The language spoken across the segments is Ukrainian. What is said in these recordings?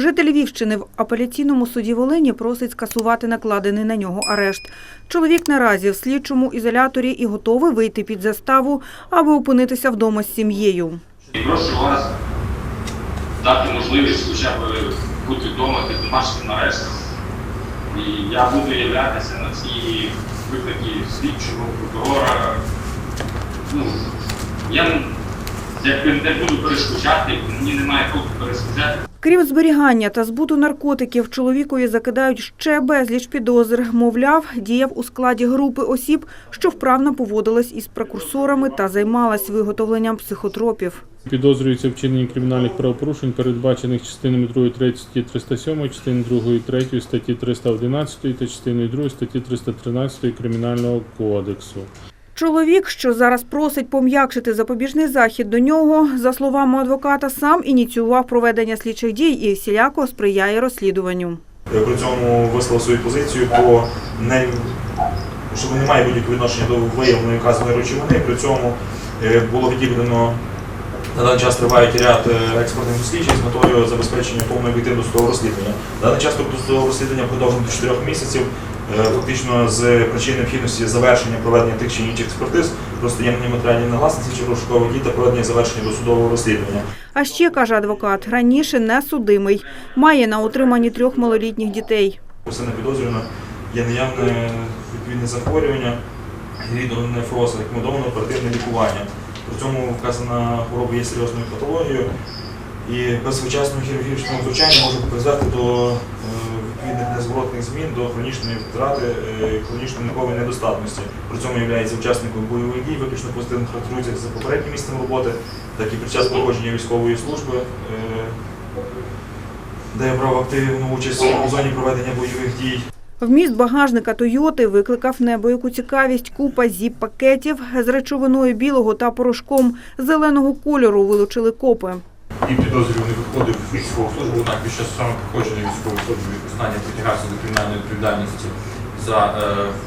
Житель Львівщини в апеляційному суді Волині просить скасувати накладений на нього арешт. Чоловік наразі в слідчому ізоляторі і готовий вийти під заставу, аби опинитися вдома з сім'єю. Прошу вас дати можливість хоча б бути вдома під домашнім арештом. І я буду являтися на ці виклики слідчого прокурора. Ну, я якби не буду перешкоджати, мені немає кого перешкоджати. Крім зберігання та збуту наркотиків, чоловікові закидають ще безліч підозр. Мовляв, діяв у складі групи осіб, що вправно поводилась із прекурсорами та займалась виготовленням психотропів. Підозрюється вчинення кримінальних правопорушень, передбачених частинами 2 3 статті 307, частини 2 3 статті 311 та частиною 2 статті 313 Кримінального кодексу. Чоловік, що зараз просить пом'якшити запобіжний захід до нього, за словами адвоката, сам ініціював проведення слідчих дій і всіляко сприяє розслідуванню. При цьому висловив свою позицію по не що немає будь-якого відношення до виявленої вказаної речовини. При цьому е, було відібрано на даний час тривають ряд е, експертних досліджень з метою забезпечення повної об'єктивності того розслідування. На даний час судового розслідування продовжено до 4 місяців. Е, Фактично з причин необхідності завершення проведення тих чи інших експертиз, просто є матеріальні нагласниці чи розшукових дій та проведення завершення досудового розслідування. А ще, каже адвокат, раніше не судимий. Має на утриманні трьох малолітніх дітей. Посильно підозрювано є наявне відповідне захворювання, грідонефроз, рекомендовано оперативне лікування. При цьому вказана хвороба є серйозною патологією і без своєчасного хірургічного втручання може призвести до е, відповідних незворотних змін, до хронічної втрати, е, хронічної нервової недостатності. При цьому є учасником бойових дій, виключно позитивно характерується за попереднім місцем роботи, так і під час проходження військової служби. е, де я активну участь у зоні проведення бойових дій. Вміст багажника Тойоти викликав неабияку цікавість. Купа зіп-пакетів з речовиною білого та порошком зеленого кольору вилучили копи. і підозрюваний виходив в військову службу, однак під час саме проходження військової служби знання притягався до кримінальної відповідальності за е,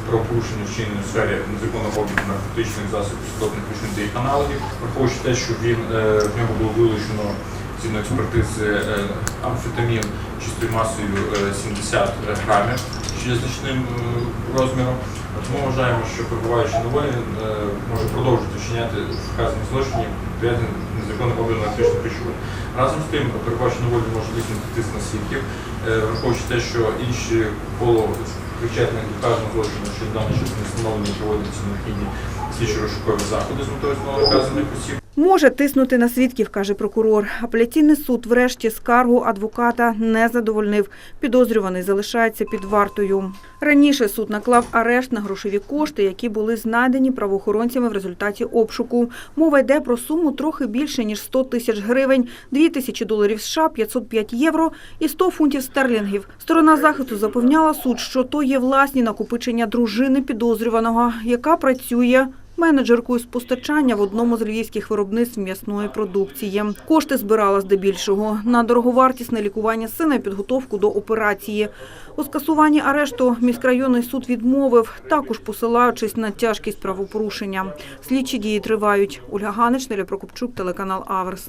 правопорушення вчинені у сфері незаконного обігу наркотичних засобів судовних ручних та аналогів, враховуючи те, що він е, в ньому було вилучено згідно експертизи е, амфетамін чистою масою е, 70 грамів, що є значним е, розміром. Тому вважаємо, що перебуваючи на волі, е, може продовжити вчиняти вказані злочини пов'язані з незаконним обігом наркотичних речовин. Разом з тим, перебуваючи на волі, може здійснити тиск на свідків, е, враховуючи те, що інші коло причетних до вказаного злочину, що на даний час не встановлені проводяться необхідні слідчо розшукові заходи з метою встановлення вказаних осіб. Може тиснути на свідків, каже прокурор. Апеляційний суд врешті скаргу адвоката не задовольнив. Підозрюваний залишається під вартою. Раніше суд наклав арешт на грошові кошти, які були знайдені правоохоронцями в результаті обшуку. Мова йде про суму трохи більше, ніж 100 тисяч гривень, 2 тисячі доларів США, 505 євро і 100 фунтів стерлінгів. Сторона захисту запевняла суд, що то є власні накопичення дружини підозрюваного, яка працює менеджеркою з постачання в одному з львівських виробництв м'ясної продукції. Кошти збирала здебільшого на дороговартісне лікування сина і підготовку до операції. У скасуванні арешту міськрайонний суд відмовив, також посилаючись на тяжкість правопорушення. Слідчі дії тривають. Ольга Ганич, Неля Прокопчук, телеканал Аверс.